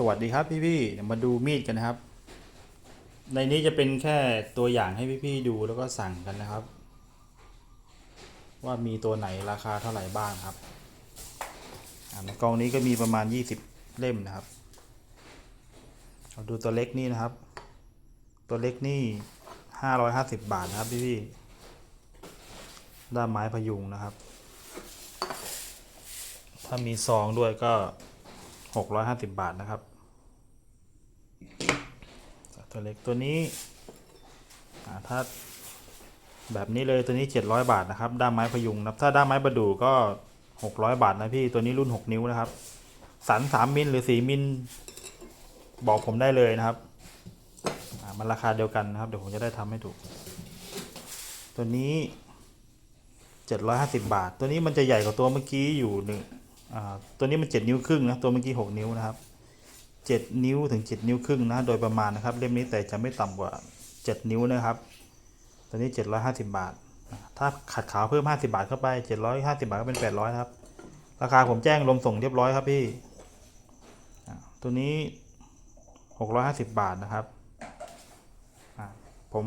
สวัสดีครับพี่ๆเดี๋ยวมาดูมีดกันนะครับ ในนี้จะเป็นแค่ตัวอย่างให้พี่ๆดูแล้วก็สั่งกันนะครับ ว่ามีตัวไหนราคาเท่าไหร่บ้างครับในกล่องนี้ก็มีประมาณ 20 เล่มนะครับเราดูตัวเล็กนี่นะครับ ตัวเล็กนี่ 550 บาทนะครับพี่ๆด้ามไม้พยุงนะครับ ถ้ามีซองด้วยก็ 650บบาทนะครับ ตัวเล็กตัวนี้ถ้าแบบนี้เลยตัวนี้ 700 บาทนะครับ ด้ามไม้พยุงนะถ้าด้ามไม้ประดู่ก็ 600 บาทนะพี่ตัวนี้รุ่น 6 นิ้วนะครับ สัน 3 มิลหรือ 4 มิลบอกผมได้เลยนะครับมันราคาเดียวกันนะครับ เดี๋ยวผมจะได้ทำให้ถูก ตัวนี้ 750 บาท ตัวนี้มันจะใหญ่กว่าตัวเมื่อกี้อยู่หนึ่ง ตัวนี้มันเจ็ดนิ้วครึ่งนะตัวเมื่อกี้หกนิ้วนะครับเจ็ดนิ้วถึงเจ็ดนิ้วครึ่งนะโดยประมาณนะครับเล่มนี้แต่จะไม่ต่ำกว่าเจ็ดนิ้วนะครับ ตัวนี้เจ็ดร้อยห้าสิบบาท ถ้าขัดขาวเพิ่มห้าสิบาทเข้าไปเจ็ดร้อยห้าสิบาทก็เป็นแปดร้อยครับราคาผมแจ้งรวมส่งเรียบร้อยครับพี่ตัวนี้หกร้อยห้าสิบบาทนะครับผม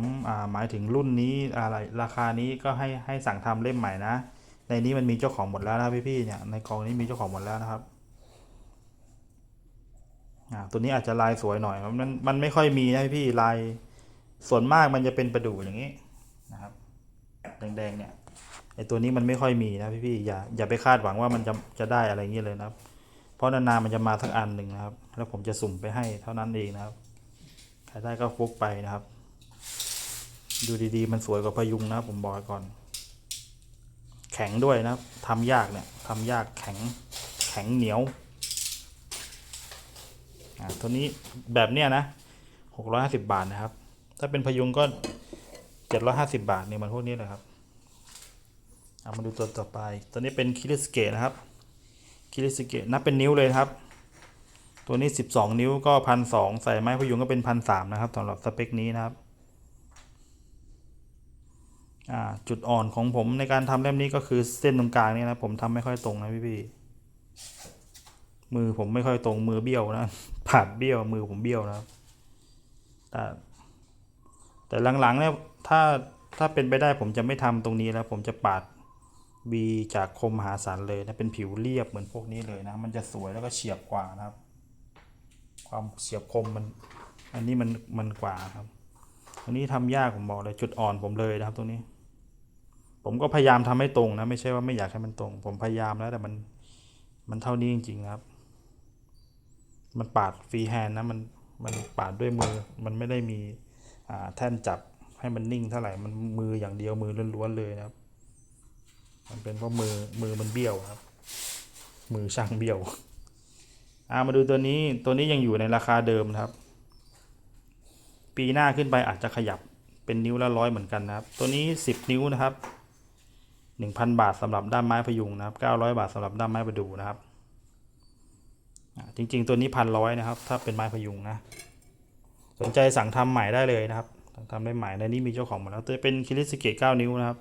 หมายถึงรุ่นนี้อะไรราคานี้ก็ให้ให้สั่งทำเล่มใหม่นะ ในนี้มันมีเจ้าของหมดแล้วนะพี่ๆเนี่ยในกองนี้มีเจ้าของหมดแล้วนะครับตัวนี้อาจจะลายสวยหน่อยมันมันไม่ค่อยมีนะพี่ๆลายส่วนมากมันจะเป็นประดู่อย่างนี้นะครับแดงๆเนี่ยไอตัวนี้มันไม่ค่อยมีนะพี่ๆอย่าอย่าไปคาดหวังว่ามันจะจะได้อะไรอย่างนี้เลยนะครับ เพราะนานๆมันจะมาสักอันหนึ่งนะครับ แล้วผมจะสุ่มไปให้เท่านั้นเองนะครับใครได้ก็ฟุกไปนะครับ ดูดีๆ มันสวยกว่าพยุงนะผมบอกก่อน ข็งด้วยนะทำยากเนี่ยทำยากแข็งแข็งเหนียวอ่าตัวนี้แบบเนี้ยนะหกร้อยห้าสิบบาทนะครับ ถ้าเป็นพยุงก็เจ็ดร้อยห้าสิบาทเนี่ยมันพวกนี้เลยครับเอามาดูตัวต่อไป ตัวนี้เป็นคิริสเกะนะครับคิริสเกะนับเป็นนิ้วเลยครับ ตัวนี้สิบสองนิ้วก็พันสองใส่ไม้พยุงก็เป็นพันสามนะครับสำหรับสเปคนี้นะครับ จุดอ่อนของผมในการทำเล่มนี้ก็คือเส้นตรงกลางนี่นะผมทำไม่ค่อยตรงนะพี่พี่มือผมไม่ค่อยตรงมือเบี้ยวนะผาดเบี้ยวมือผมเบี้ยวนะครับแต่แต่หลังๆเนี่ยถ้าถ้าเป็นไปได้ผมจะไม่ทำตรงนี้แล้ว ผมจะปาดบีจากคมมหาศาลเลยนะเป็นผิวเรียบเหมือนพวกนี้เลยนะ มันจะสวยแล้วก็เฉียบกว่านะครับ ความเฉียบคมมัน อันนี้มันมันกว่าครับ อันนี้ทำยากผมบอกเลยจุดอ่อนผมเลยนะครับตรงนี้ ผมก็พยายามทำให้ตรงนะ ไม่ใช่ว่าไม่อยากให้มันตรง ผมพยายามแล้ว แต่มันมันเท่านี้จริงๆครับ มันปาดฟรีแฮนด์นะมันมันปาดด้วยมือ มันไม่ได้มีอ่าแท่นจับให้มันนิ่งเท่าไหร่มันมืออย่างเดียวมือล้วนๆเลยนะครับ มันเป็นเพราะมือมือมันเบี้ยวครับ มือช่างเบี้ยวอ่ามาดูตัวนี้ตัวนี้ยังอยู่ในราคาเดิมนะครับ ปีหน้าขึ้นไปอาจจะขยับเป็นนิ้วละร้อยเหมือนกันนะครับ ตัวนี้ 10 นิ้วนะครับ 1,000 บาทสำหรับด้ามไม้พยุงนะครับ 900 บาทสำหรับด้ามไม้ประดู่นะครับจริง ๆ ตัวนี้พันร้อยนะครับ ถ้าเป็นไม้พยุงนะ สนใจสั่งทำใหม่ได้เลยนะครับสั่งทำได้ใหม่ในนี้มีเจ้าของหมดแล้วตัวเป็นคิริสเกะ9นิ้วนะครับ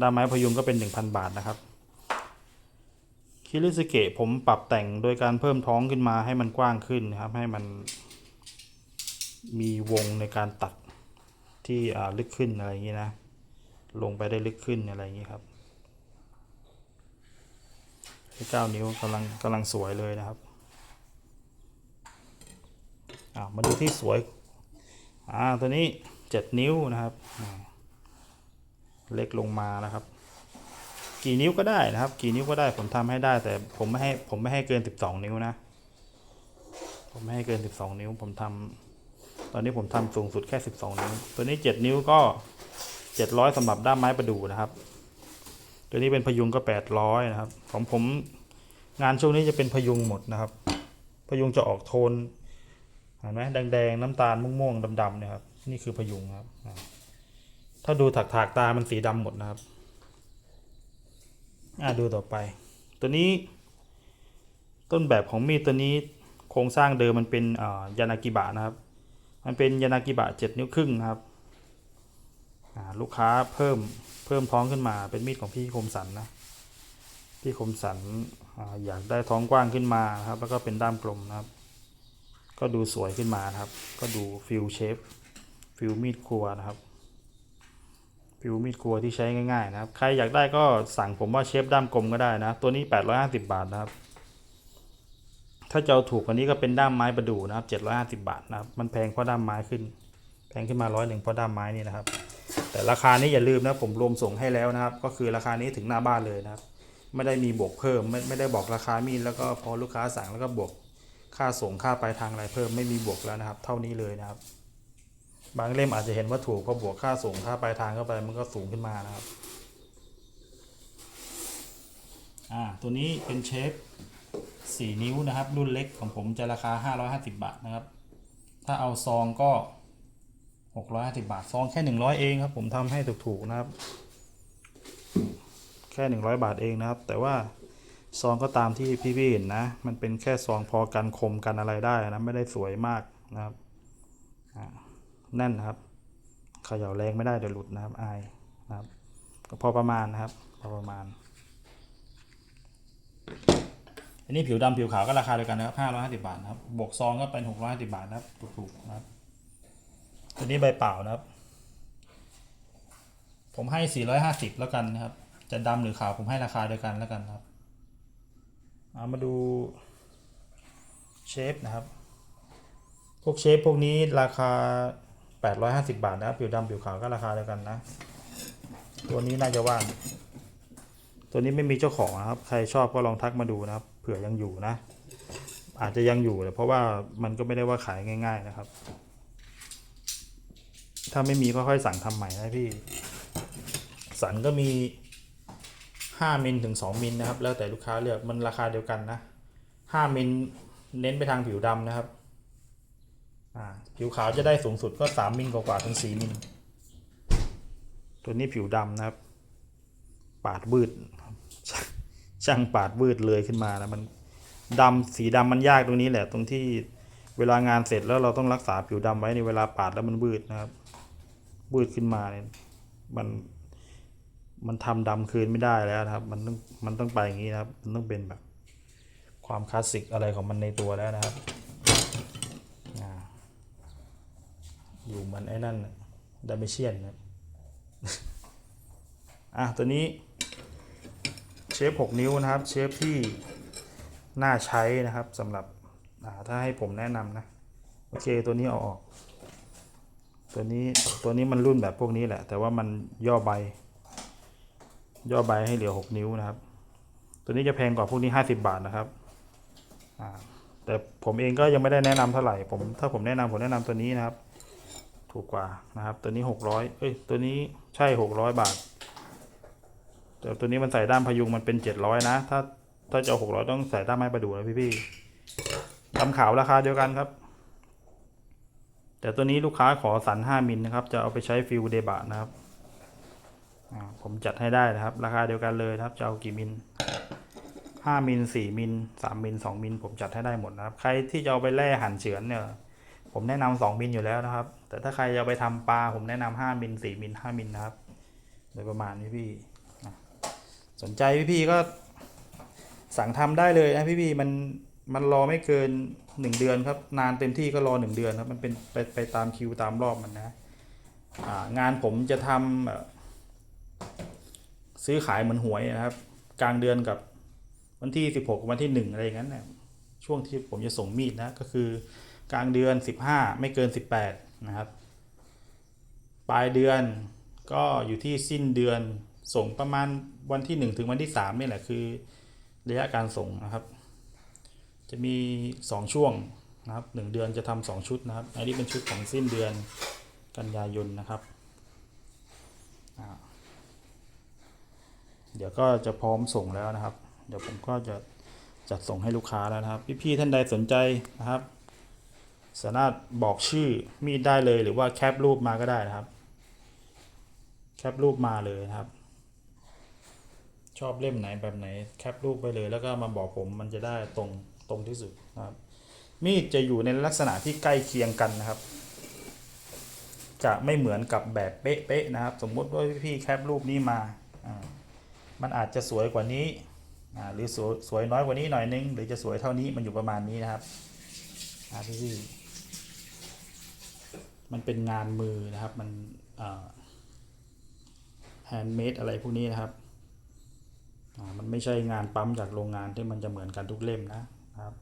ด้ามไม้พยุงก็เป็น 1,000 บาทนะครับคิริสเกะผมปรับแต่งโดยการเพิ่มท้องขึ้นมาให้มันกว้างขึ้นนะครับ ให้มันมีวงในการตัดที่ลึกขึ้นอะไรอย่างนี้นะ ลงไปได้ลึกขึ้นอะไรอย่างนี้ครับเก้านิ้วกำลังกำลังสวยเลยนะครับมาดูที่สวยอ่าตัวนี้เจ็ดนิ้วนะครับ เล็กลงมานะครับ กี่นิ้วก็ได้นะครับ กี่นิ้วก็ได้ผมทำให้ได้ แต่ผมไม่ให้ผมไม่ให้เกินสิบสองนิ้วนะ ผมไม่ให้เกินสิบสองนิ้ว ผมทำตอนนี้ผมทำสูงสุดแค่12นิ้ว ตัวนี้7นิ้วก็ 700สำหรับด้ามไม้ประดู่นะครับ ตัวนี้เป็นพยุงก็ 800 นะครับ ของผมงานช่วงนี้จะเป็นพยุงหมดนะครับ พยุงจะออกโทนเห็นไหมแดงๆ น้ำตาลม่วงๆดำๆเนี่ยครับ นี่คือพยุงครับ ถ้าดูถากๆตามันสีดำหมดนะครับอ่าดูต่อไป ตัวนี้ ต้นแบบของมีดตัวนี้โครงสร้างเดิมมันเป็นยานากิบะนะครับ มันเป็นยานากิบะเจ็ดนิ้วครึ่งนะครับ ลูกค้าเพิ่มเพิ่มท้องขึ้นมาเป็นมีดของพี่คมสันนะพี่คมสันออยากได้ท้องกว้างขึ้นมาครับ แล้วก็เป็นด้ามกลมนะครับ ก็ดูสวยขึ้นมานครับ ก็ดูฟิลเชฟฟิลมีดครัวนะครับฟิวมีดครัวที่ใช้ง่ายๆนะครับ ใครอยากได้ก็สั่งผมว่าเชฟด้ามกลมก็ได้นะ ตัวนี้ 850 บาทนะครับ ถ้าจะเอาถูกกว่านี้ก็เป็นด้ามไม้ประดู่นะครับ 750 บาทนะครับ มันแพงเพราะด้ามไม้ขึ้น แพงขึ้นมาร้อยหนึ่งเพราะด้ามไม้นี่นะครับ แต่ราคานี้อย่าลืมนะผมรวมส่งให้แล้วนะครับ ก็คือราคานี้ถึงหน้าบ้านเลยนะครับ ไม่ได้มีบวกเพิ่มไม่ไม่ได้บอกราคามีดแล้วก็พอลูกค้าสั่งแล้วก็บวกค่าส่งค่าปลายทางอะไรเพิ่มไม่มีบวกแล้วนะครับ เท่านี้เลยนะครับ บางเล่มอาจจะเห็นว่าถูกพอบวกค่าส่งค่าปลายทางเข้าไปมันก็สูงขึ้นมานะครับอ่าตัวนี้เป็นเชฟ4 นิ้วนะครับ รุ่นเล็กของผมจะราคา 550 บาทนะครับ ถ้าเอาซองก็ 650 บาทซองแค่ 100 เองครับ ผมทำให้ถูกๆนะครับ แค่ 100 บาทเองนะครับ แต่ว่าซองก็ตามที่พี่ๆเห็นนะ มันเป็นแค่ซองพอกันคมกันอะไรได้นะ ไม่ได้สวยมากนะครับแน่นนะครับเขย่าแรงไม่ได้เดี๋ยวหลุดนะครับอายนะครับ ก็พอประมาณนะครับ พอประมาณ อันนี้ผิวดำผิวขาวก็ราคาเดียวกันนะครับ550 บาทนะครับ บวกซองก็เป็น650บาทนะครับ ถูกๆนะครับ ตัวนี้ใบเปล่านะครับ ผมให้ 450 แล้วกันนะครับ จะดำหรือขาวผมให้ราคาเดียวกันแล้วกันครับเอามาดูเชฟนะครับ พวกเชฟพวกนี้ราคา 850 บาทนะครับผิวดำผิวขาวก็ราคาเดียวกันนะ ตัวนี้น่าจะว่าง ตัวนี้ไม่มีเจ้าของนะครับ ใครชอบก็ลองทักมาดูนะครับ เผื่อยังอยู่นะ อาจจะยังอยู่แต่เพราะว่ามันก็ไม่ได้ว่าขายง่าย ๆนะครับ ถ้าไม่มีก็ค่อยสั่งทำใหม่นะพี่ สันก็มี 5 มิลถึง 2 มิลนะครับ แล้วแต่ลูกค้าเลือกมันราคาเดียวกันนะ 5 มิลเน้นไปทางผิวดำนะครับ ผิวขาวจะได้สูงสุดก็ 3 มิลกว่าๆถึง 4 มิล ตัวนี้ผิวดำนะครับ ปาดวืด ช่างปาดวืดเลยขึ้นมานะมันดำสีดำมันยากตรงนี้แหละตรงที่เวลางานเสร็จแล้วเราต้องรักษาผิวดำไว้ในเวลาปาดแล้วมันวืดนะครับ วืดขึ้นมาเนี่ยมันมันทำดำคืนไม่ได้แล้วนะครับ มันต้องมันต้องไปอย่างนี้นะครับ มันต้องเป็นแบบ ความคลาสสิกอะไรของมันในตัวแล้วนะครับอยู่มันไอ้นั่นดาเมเชียนนะอะตัวนี้เชฟ6 นิ้วนะครับ เชฟที่น่าใช้นะครับสำหรับถ้าให้ผมแนะนำนะ โอเคตัวนี้เอาออก ตัวนี้ตัวนี้มันรุ่นแบบพวกนี้แหละ แต่ว่ามันย่อใบ ย่อใบให้เหลือ6นิ้วนะครับ ตัวนี้จะแพงกว่าพวกนี้50บาทนะครับแต่ผมเองก็ยังไม่ได้แนะนำเท่าไหร่ผมถ้าผมแนะนำผมแนะนำตัวนี้นะครับ ถูกกว่านะครับ ตัวนี้หกร้อยเอ้ยตัวนี้ใช่หกร้อยบาท แต่ตัวนี้มันใส่ด้ามพยุงมันเป็นเจ็ดร้อยนะ ถ้าถ้าจะหกร้อยต้องใส่ด้ามไม้ประดู่นะพี่พี่ๆดำขาวราคาเดียวกันครับ แต่ตัวนี้ลูกค้าขอสันห้ามิลนะครับ จะเอาไปใช้ฟิลเดบะนะครับผมจัดให้ได้นะครับ ราคาเดียวกันเลยนะครับ จะเอากี่มิลห้ามิลสี่มิลสามมิลสองมิลผมจัดให้ได้หมดนะครับ ใครที่จะเอาไปแล่หั่นเฉือนเนี่ยผมแนะนำสองมิลอยู่แล้วนะครับ แต่ถ้าใครจะเอาไปทำปลาผมแนะนำห้ามิลสี่มิลห้ามิลนะครับ โดยประมาณนี้พี่ สนใจพี่ๆก็สั่งทำได้เลยนะพี่ๆมัน มันรอไม่เกินหนึ่งเดือนครับ นานเต็มที่ก็รอหนึ่งเดือนครับ มันเป็นไปไปตามคิวตามรอบมันนะางานผมจะทำซื้อขายเหมือนหวยนะครับ กลางเดือนกับวันที่สิบหกวันที่หนึ่งอะไรอย่างนั้นนี่ยช่วงที่ผมจะส่งมีดนะ ก็คือกลางเดือน 15 ไม่เกิน 18 นะครับ ปลายเดือนก็อยู่ที่สิ้นเดือนส่งประมาณวันที่ 1 ถึงวันที่ 3 นี่แหละคือ ระยะการส่งนะครับ จะมี 2 ช่วงนะครับ1เดือนจะทำ2ชุดนะครับ อันนี้เป็นชุดของสิ้นเดือนกันยายนนะครับเดี๋ยวก็จะพร้อมส่งแล้วนะครับ เดี๋ยวผมก็จะจัดส่งให้ลูกค้าแล้วนะครับ พี่ๆท่านใดสนใจนะครับ สามารถบอกชื่อมีดได้เลยหรือว่าแคปรูปมาก็ได้นะครับ แคปรูปมาเลยนะครับ ชอบเล่มไหนแบบไหนแคปรูปไปเลยแล้วก็มาบอกผมมันจะได้ตรง ตรงที่สุดนะครับ มีดจะอยู่ในลักษณะที่ใกล้เคียงกันนะครับ จะไม่เหมือนกับแบบเป๊ะๆนะครับ สมมุติว่าพี่แคปรูปนี้มา มันอาจจะสวยกว่านี้ หรือสวยสวยน้อยกว่านี้หน่อยนึง หรือจะสวยเท่านี้มันอยู่ประมาณนี้นะครับพี่มันเป็นงานมือนะครับ มันแฮนด์เมดอะไรพวกนี้นะครับมันไม่ใช่งานปั๊มจากโรงงานที่มันจะเหมือนกันทุกเล่มนะ นะครับ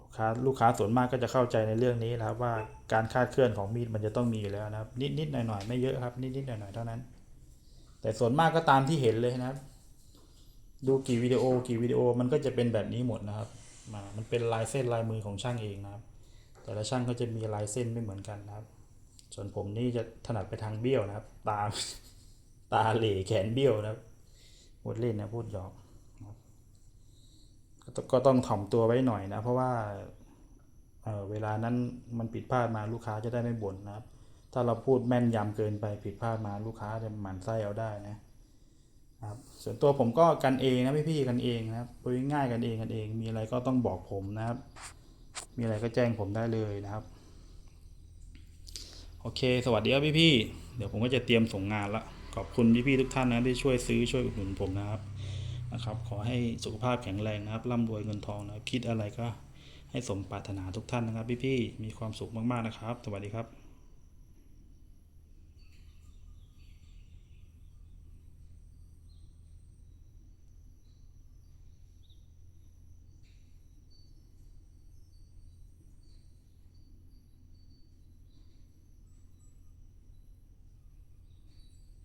ลูกค้าลูกค้าส่วนมากก็จะเข้าใจในเรื่องนี้นะครับ ว่าการคาดเคลื่อนของมีดมันจะต้องมีอยู่แล้วนะครับ นิดนิดหน่อยหน่อยๆไม่เยอะครับ นิดนิดหน่อยหน่อยๆเท่านั้น แต่ส่วนมากก็ตามที่เห็นเลยนะครับ ดูกี่วิดีโอกี่วิดีโอมันก็จะเป็นแบบนี้หมดนะครับมามันเป็นลายเส้นลายมือของช่างเองนะครับ แต่ละช่างก็จะมีลายเส้นไม่เหมือนกันนะครับ ส่วนผมนี่จะถนัดไปทางเบี้ยวนะครับ ตาตาเหล่แขนเบี้ยวนะครับพูดเล่นนะพูดหยอก ก็ต้องถ่อมตัวไว้หน่อยนะ เพราะว่าเออเวลานั้นมันผิดพลาดมาลูกค้าจะได้ไม่บ่นนะครับ ถ้าเราพูดแม่นยำเกินไปผิดพลาดมาลูกค้าจะหมั่นไส้เอาได้นะครับ ส่วนตัวผมก็กันเองนะพี่ๆกันเองนะครับพูดง่ายกันเองกันเอง มีอะไรก็ต้องบอกผมนะครับ มีอะไรก็แจ้งผมได้เลยนะครับ โอเค สวัสดีครับพี่ๆเดี๋ยวผมก็จะเตรียมส่งงานละขอบคุณพี่ๆทุกท่านนะที่ช่วยซื้อช่วยอุดหนุนผมนะครับ นะครับ ขอให้สุขภาพแข็งแรงนะครับร่ำรวยเงินทองนะคิดอะไรก็ให้สมปรารถนาทุกท่านนะครับพี่ๆมีความสุขมากๆนะครับ สวัสดีครับ